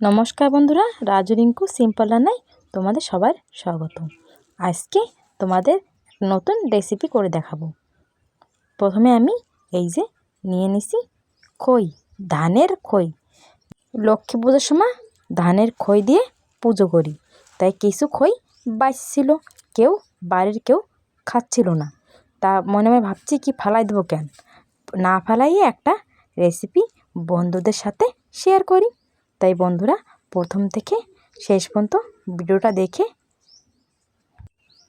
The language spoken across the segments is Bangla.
নমস্কার বন্ধুরা, রাজু রিঙ্কু, সিম্পল রান্নায় তোমাদের সবার স্বাগত আজকে তোমাদের নতুন রেসিপি করে দেখাবো। প্রথমে আমি এই যে নিয়ে নিছি খই, ধানের খই। লক্ষ্মী পুজোর সময় ধানের খই দিয়ে পুজো করি। তাই কিছু খই বাঁচছিল, কেউ বাড়ির কেউ খাচ্ছিল না। তা মনে মনে ভাবছি কি ফালাই দেবো কেন? না ফালাইয়ে একটা রেসিপি বন্ধুদের সাথে শেয়ার করি। তাই বন্ধুরা, প্রথম থেকে শেষ পর্যন্ত ভিডিওটা দেখে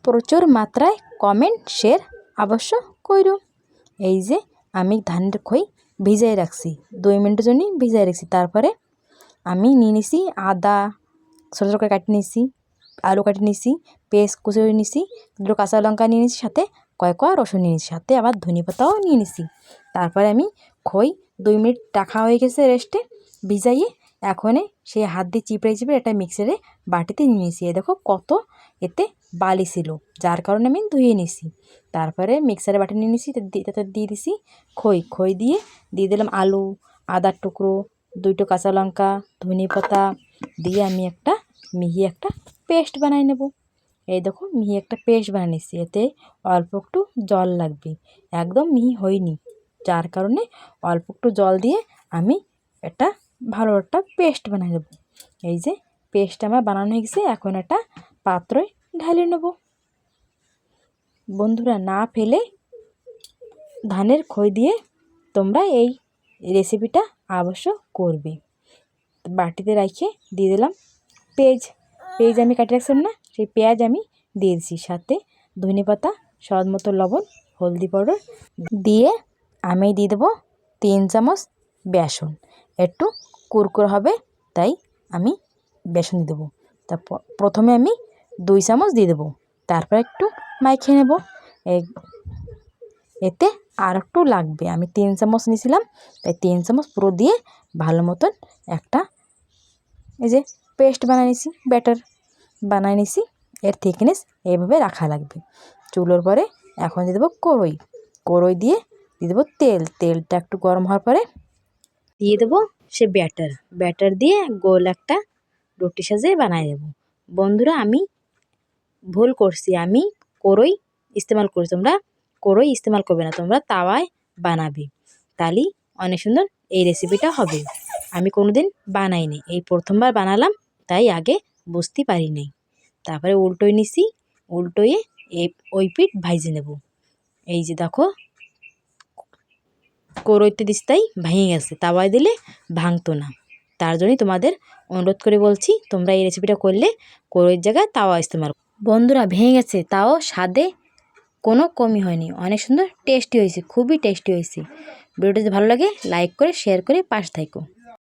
প্রচুর মাত্রায় কমেন্ট শেয়ার অবশ্য করো এই যে আমি ধানের খই ভিজাই রাখছি, দুই মিনিটের জন্যই ভিজাই রাখছি। তারপরে আমি নিয়ে নিছি আদা, ছোটো ছোটো করে কাটিয়ে নিয়েছি আলু কাটিয়ে নিয়েছি পেস্ট কুচি করে নিয়েছি দুটো কাঁচা লঙ্কা নিয়ে নিয়েছি সাথে কয়েক কোয়া রসুন নিয়ে নিয়েছি সাথে আবার ধনে পাতাও নিয়ে নিয়েছি তারপরে আমি খই দুই মিনিট রাখা হয়ে গেছে রেস্টে ভিজাইয়ে এখন সেই হাত দিয়ে চিপড়ে চিপড়ে একটা মিক্সারে বাটিতে নিয়ে নিয়েছি। এ দেখো কত এতে বালি ছিল, যার কারণে আমি ধুয়ে নিছি তারপরে মিক্সারে বাটি নিয়ে নিছি তাতে দিয়ে দিছি খই। খই দিয়ে দিয়ে দিলাম আলু আদার টুকরো দুইটো কাঁচা লঙ্কা, ধনে পাতা দিয়ে আমি একটা মিহি একটা পেস্ট বানাই নেব। এই দেখো মিহি একটা পেস্ট বানিয়ে এতে অল্প একটু জল লাগবে। একদম মিহি হয়নি, যার কারণে অল্প একটু জল দিয়ে আমি একটা ভালো একটা পেস্ট বানিয়ে নেব। এই যে পেস্ট আমার বানানো হয়ে গেছে, এখন একটা পাত্রয় ঢালে নেব। বন্ধুরা, না ফেলে ধানের খই দিয়ে তোমরা এই রেসিপিটা অবশ্য করবে। বাটিতে রেখে দিয়ে দিলাম পেঁয়াজ। পেঁয়াজ আমি কাটে রাখছিলাম না, সেই পেঁয়াজ আমি দিয়ে দিচ্ছি সাথে ধনে পাতা, স্বাদ মতো লবণ, হলদি পাউডার দিয়ে আমি দিয়ে দেবো তিন চামচ বেসন। একটু কুরকুর হবে, তাই আমি বেসন দিয়ে দেবো। তা প্রথমে আমি দুই চামচ দিয়ে দেবো, তারপর একটু মাখিয়ে নেব। এতে আর একটু লাগবে। আমি তিন চামচ নিয়েছিলাম, তাই তিন চামচ পুরো দিয়ে ভালো মতন একটা এই যে পেস্ট বানিয়ে নিছি ব্যাটার বানিয়ে নিছি এর থিকনেস এইভাবে রাখা লাগবে। চুলোর পরে এখন দিয়ে দেবো কড়ই। কড়ই দিয়ে দিয়ে দেবো তেল। তেলটা একটু গরম হওয়ার পরে দিয়ে দেবো সে ব্যাটার ব্যাটার দিয়ে গোল একটা রুটি সাজে বানিয়ে দেবো। বন্ধুরা, আমি ভুল করছি, আমি কড়ই ইস্তেমাল করছি তোমরা কড়ই ইস্তেমাল করবে না, তোমরা তাওয়ায় বানাবে। তাহলেই অনেক সুন্দর এই রেসিপিটা হবে। আমি কোনো দিন বানাইনি, এই প্রথমবার বানালাম, তাই আগে বুঝতে পারি নাই। তারপরে উল্টোই নিছি, উল্টোয়ে এই ওই পিঠ ভাইজে নেব। এই যে দেখো কড়ইতে দিস তাই ভেঙে গেছে, তাওয়ায় দিলে ভাঙতো না। তার জন্যই তোমাদের অনুরোধ করে বলছি, তোমরা এই রেসিপিটা করলে কড়ইয়ের জায়গায় তাওয়া ইস্তেমাল বন্ধুরা, ভেঙে গেছে, তাও স্বাদে কোনো কমই হয়নি। অনেক সুন্দর টেস্টি হয়েছে, খুবই টেস্টি হয়েছে। ভিডিওটা যদি ভালো লাগে লাইক করে শেয়ার করে পাশে থাকো